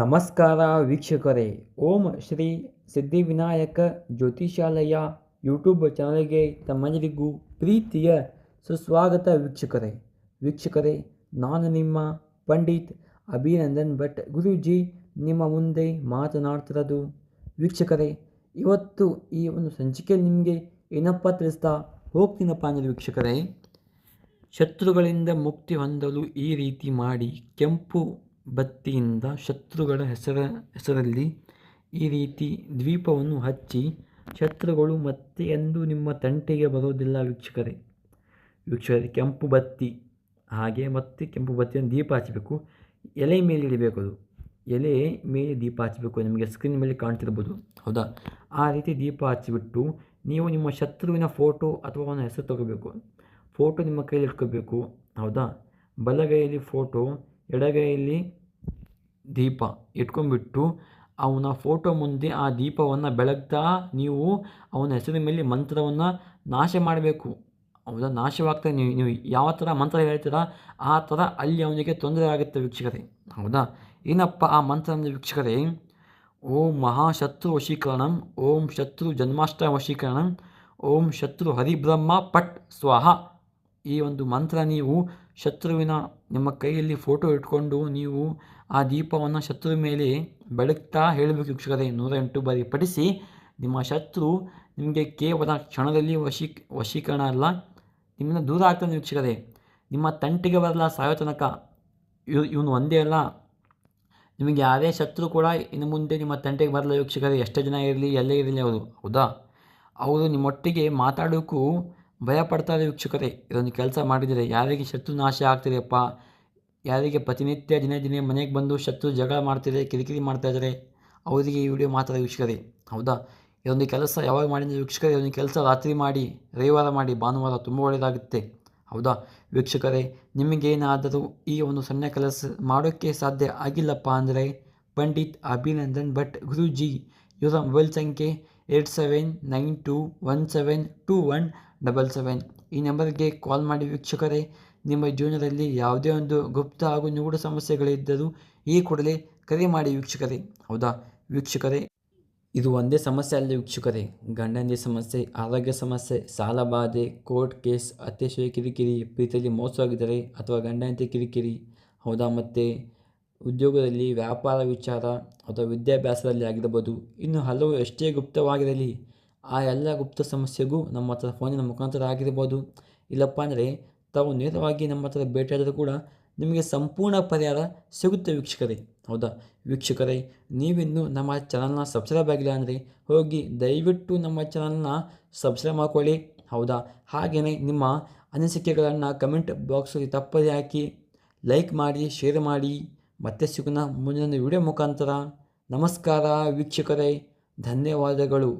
ನಮಸ್ಕಾರ ವೀಕ್ಷಕರೇ. ಓಂ ಶ್ರೀ ಸಿದ್ಧಿವಿನಾಯಕ ಜ್ಯೋತಿಷಾಲಯ ಯೂಟ್ಯೂಬ್ ಚಾನಲ್ಗೆ ತಮ್ಮೆಲ್ಲರಿಗೂ ಪ್ರೀತಿಯ ಸುಸ್ವಾಗತ ವೀಕ್ಷಕರೇ. ವೀಕ್ಷಕರೇ, ನಾನು ನಿಮ್ಮ ಪಂಡಿತ್ ಅಭಿನಂದನ್ ಭಟ್ ಗುರೂಜಿ ನಿಮ್ಮ ಮುಂದೆ ಮಾತನಾಡ್ತಿರೋದು. ವೀಕ್ಷಕರೇ, ಇವತ್ತು ಈ ಒಂದು ಸಂಚಿಕೆ ನಿಮಗೆ ಏನಪ್ಪ ತಿಳಿಸ್ತಾ ಹೋಗ್ತೀನಪ್ಪ ಅಂದರೆ ವೀಕ್ಷಕರೇ, ಶತ್ರುಗಳಿಂದ ಮುಕ್ತಿ ಹೊಂದಲು ಈ ರೀತಿ ಮಾಡಿ ಕೆಂಪು ಬತ್ತಿಯಿಂದ ಶತ್ರುಗಳ ಹೆಸರ, ಹೆಸರಲ್ಲಿ ಈ ರೀತಿ ದ್ವೀಪವನ್ನು ಹಚ್ಚಿ ಶತ್ರುಗಳು ಮತ್ತೆ ಎಂದು ನಿಮ್ಮ ತಂಟೆಗೆ ಬರೋದಿಲ್ಲ ವೀಕ್ಷಕರೇ. ವೀಕ್ಷಕರೇ, ಕೆಂಪು ಬತ್ತಿ, ಹಾಗೆ ಮತ್ತೆ ಕೆಂಪು ಬತ್ತಿಯನ್ನು ದೀಪ ಹಚ್ಚಬೇಕು ಎಲೆ ಮೇಲೆ ಇಡಬೇಕು ಅದು. ಎಲೆ ಮೇಲೆ ದೀಪ ಹಚ್ಚಬೇಕು ನಿಮಗೆ ಸ್ಕ್ರೀನ್ ಮೇಲೆ ಕಾಣ್ತಿರ್ಬೋದು. ಹೌದಾ? ಆ ರೀತಿ ದೀಪ ಹಚ್ಚಿಬಿಟ್ಟು ನೀವು ನಿಮ್ಮ ಶತ್ರುವಿನ ಫೋಟೋ ಅಥವಾ ಅವನ ಹೆಸರು ತಗೋಬೇಕು. ಫೋಟೋ ನಿಮ್ಮ ಕೈಯಲ್ಲಿ ಇಟ್ಕೋಬೇಕು. ಹೌದಾ? ಬಲಗೈಯಲ್ಲಿ ಫೋಟೋ ಎಡಗೈಯಲ್ಲಿ ದೀಪ ಇಟ್ಕೊಂಡ್ಬಿಟ್ಟು ಅವನ ಫೋಟೋ ಮುಂದೆ ಆ ದೀಪವನ್ನು ಬೆಳಗ್ತಾ ನೀವು ಅವನ ಹೆಸರಿನ ಮೇಲೆ ಮಂತ್ರವನ್ನು ನಾಶ ಮಾಡಬೇಕು. ಹೌದಾ? ನಾಶವಾಗ್ತಾ ನೀವು ನೀವು ಯಾವ ಥರ ಮಂತ್ರ ಹೇಳ್ತೀರಾ? ಆ ಥರ ಅಲ್ಲಿ ಅವನಿಗೆ ತೊಂದರೆ ಆಗುತ್ತೆ ವೀಕ್ಷಕರೇ. ಹೌದಾ? ಏನಪ್ಪ ಆ ಮಂತ್ರ ಅಂದರೆ ವೀಕ್ಷಕರೇ? ಓಂ ಮಹಾಶತ್ರು ವಶೀಕರಣಂ, ಓಂ ಶತ್ರು ಜನ್ಮಾಷ್ಟ ವಶೀಕರಣಂ ಓಂ ಶತ್ರು ಹರಿಬ್ರಹ್ಮ ಪಟ್ ಸ್ವಾಹ. ಈ ಒಂದು ಮಂತ್ರ ನೀವು ಶತ್ರುವಿನ ನಿಮ್ಮ ಕೈಯಲ್ಲಿ ಫೋಟೋ ಇಟ್ಕೊಂಡು ನೀವು ಆ ದೀಪವನ್ನು ಶತ್ರು ಮೇಲೆ ಬೆಳಗ್ತಾ ಹೇಳಬೇಕು ವೀಕ್ಷಕರೇ. ನೂರ ಎಂಟು ಬಾರಿ ಪಠಿಸಿ. ನಿಮ್ಮ ಶತ್ರು ನಿಮಗೆ ಕೇವಲ ಕ್ಷಣದಲ್ಲಿ ವಶೀ, ವಶೀಕರಣ ಅಲ್ಲ ನಿಮ್ಮನ್ನು ದೂರ ಆಗ್ತಾನೆ ವೀಕ್ಷಕರೇ. ನಿಮ್ಮ ತಂಟಿಗೆ ಬರಲ್ಲ, ಸಾಯೋ ತನಕ. ಇವ್, ಇವನು ಒಂದೇ ಅಲ್ಲ. ನಿಮಗೆ ಯಾರೇ ಶತ್ರು ಕೂಡ ಇನ್ನು ಮುಂದೆ ನಿಮ್ಮ ತಂಟೆಗೆ ಬರಲ್ಲ ವೀಕ್ಷಕರೇ. ಎಷ್ಟೇ ಜನ ಇರಲಿ, ಎಲ್ಲೇ ಇರಲಿ ಅವರು. ಹೌದಾ? ಅವರು ನಿಮ್ಮೊಟ್ಟಿಗೆ ಮಾತಾಡೋಕ್ಕೂ ಭಯ ಪಡ್ತಾರೆ ವೀಕ್ಷಕರೇ. ಇದೊಂದು ಕೆಲಸ ಮಾಡಿದರೆ ಯಾರಿಗೆ ಶತ್ರು ನಾಶ ಆಗ್ತಿದೆಯಪ್ಪ? ಯಾರಿಗೆ ಪ್ರತಿನಿತ್ಯ ದಿನೇ ದಿನೇ ಮನೆಗೆ ಬಂದು ಶತ್ರು ಜಗಳ ಮಾಡ್ತಿದೆ, ಕಿರಿಕಿರಿ ಮಾಡ್ತಾ ಇದ್ದಾರೆ? ಅವರಿಗೆ ಈ ವಿಡಿಯೋ ಮಾತ್ರ ವೀಕ್ಷಕರೇ. ಹೌದಾ? ಇದೊಂದು ಕೆಲಸ ಯಾವಾಗ ಮಾಡಿದ್ರೆ ವೀಕ್ಷಕರೇ, ಇದೊಂದು ಕೆಲಸ ರಾತ್ರಿ ಮಾಡಿ, ರವಿವಾರ ಮಾಡಿ, ಭಾನುವಾರ ತುಂಬ ಒಳ್ಳೆಯದಾಗುತ್ತೆ. ಹೌದಾ? ವೀಕ್ಷಕರೇ ನಿಮಗೇನಾದರೂ ಈ ಒಂದು ಸಣ್ಣ ಕೆಲಸ ಮಾಡೋಕ್ಕೆ ಸಾಧ್ಯ ಆಗಿಲ್ಲಪ್ಪ ಅಂದರೆ ಪಂಡಿತ್ ಅಭಿನಂದನ್ ಭಟ್ ಗುರೂಜಿ. ಇವರ ಮೊಬೈಲ್ ಸಂಖ್ಯೆ eight seven nine two one seven two one double seven ಈ ನಂಬರ್ಗೆ ಕಾಲ್ ಮಾಡಿ ವೀಕ್ಷಕರೇ, ನಿಮ್ಮ ಜೀವನದಲ್ಲಿ ಯಾವುದೇ ಒಂದು ಗುಪ್ತ ಹಾಗೂ ನಿಗೂಢ ಸಮಸ್ಯೆಗಳಿದ್ದರೂ ಈ ಕೂಡಲೇ ಕರೆ ಮಾಡಿ ವೀಕ್ಷಕರೇ. ಹೌದಾ? ವೀಕ್ಷಕರೇ, ಇದು ಒಂದೇ ಸಮಸ್ಯೆ ಅಲ್ಲ ವೀಕ್ಷಕರೇ. ಗಂಡನಿಗೆ ಸಮಸ್ಯೆ, ಆರೋಗ್ಯ ಸಮಸ್ಯೆ, ಸಾಲ ಬಾಧೆ ಕೋರ್ಟ್ ಕೇಸ್ ಅತ್ಯಾಶಯ ಕಿರಿಕಿರಿ, ಪ್ರೀತಿಯಲ್ಲಿ ಮೋಸವಾಗಿದ್ದರೆ ಅಥವಾ ಗಂಡನಂತೆ ಕಿರಿಕಿರಿ. ಹೌದಾ ಮತ್ತು? ಉದ್ಯೋಗದಲ್ಲಿ ವ್ಯಾಪಾರ ವಿಚಾರ ಅಥವಾ ವಿದ್ಯಾಭ್ಯಾಸದಲ್ಲಿ ಆಗಿರಬಹುದು ಇನ್ನು ಹಲವು ಎಷ್ಟೇ ಗುಪ್ತವಾಗಿರಲಿ ಆ ಎಲ್ಲ ಗುಪ್ತ ಸಮಸ್ಯೆಗೂ ನಮ್ಮ ಹತ್ರ ಫೋನಿನ ಮುಖಾಂತರ ಆಗಿರ್ಬೋದು. ಇಲ್ಲಪ್ಪ ಅಂದರೆ, ತಾವು ನೇರವಾಗಿ ನಮ್ಮ ಹತ್ರ ಭೇಟಿಯಾದರೂ ಕೂಡ ನಿಮಗೆ ಸಂಪೂರ್ಣ ಪರಿಹಾರ ಸಿಗುತ್ತೆ ವೀಕ್ಷಕರೇ. ಹೌದಾ? ವೀಕ್ಷಕರೇ, ನೀವಿನ್ನು ನಮ್ಮ ಚಾನಲ್ನ ಸಬ್ಸ್ಕ್ರೈಬ್ ಆಗಿಲ್ಲ ಅಂದರೆ ಹೋಗಿ ದಯವಿಟ್ಟು ನಮ್ಮ ಚಾನಲ್ನ ಸಬ್ಸ್ಕ್ರೈಬ್ ಮಾಡ್ಕೊಳ್ಳಿ. ಹೌದಾ? ಹಾಗೆಯೇ ನಿಮ್ಮ ಅನಿಸಿಕೆಗಳನ್ನು ಕಮೆಂಟ್ ಬಾಕ್ಸಲ್ಲಿ ತಪ್ಪದೇ ಹಾಕಿ ಲೈಕ್ ಮಾಡಿ ಶೇರ್ ಮಾಡಿ. ಮತ್ತೆ ಸಿಗೋಣ ಮುಂದಿನ ವಿಡಿಯೋ ಮುಖಾಂತರ. ನಮಸ್ಕಾರ ವೀಕ್ಷಕರೇ. ಧನ್ಯವಾದಗಳು.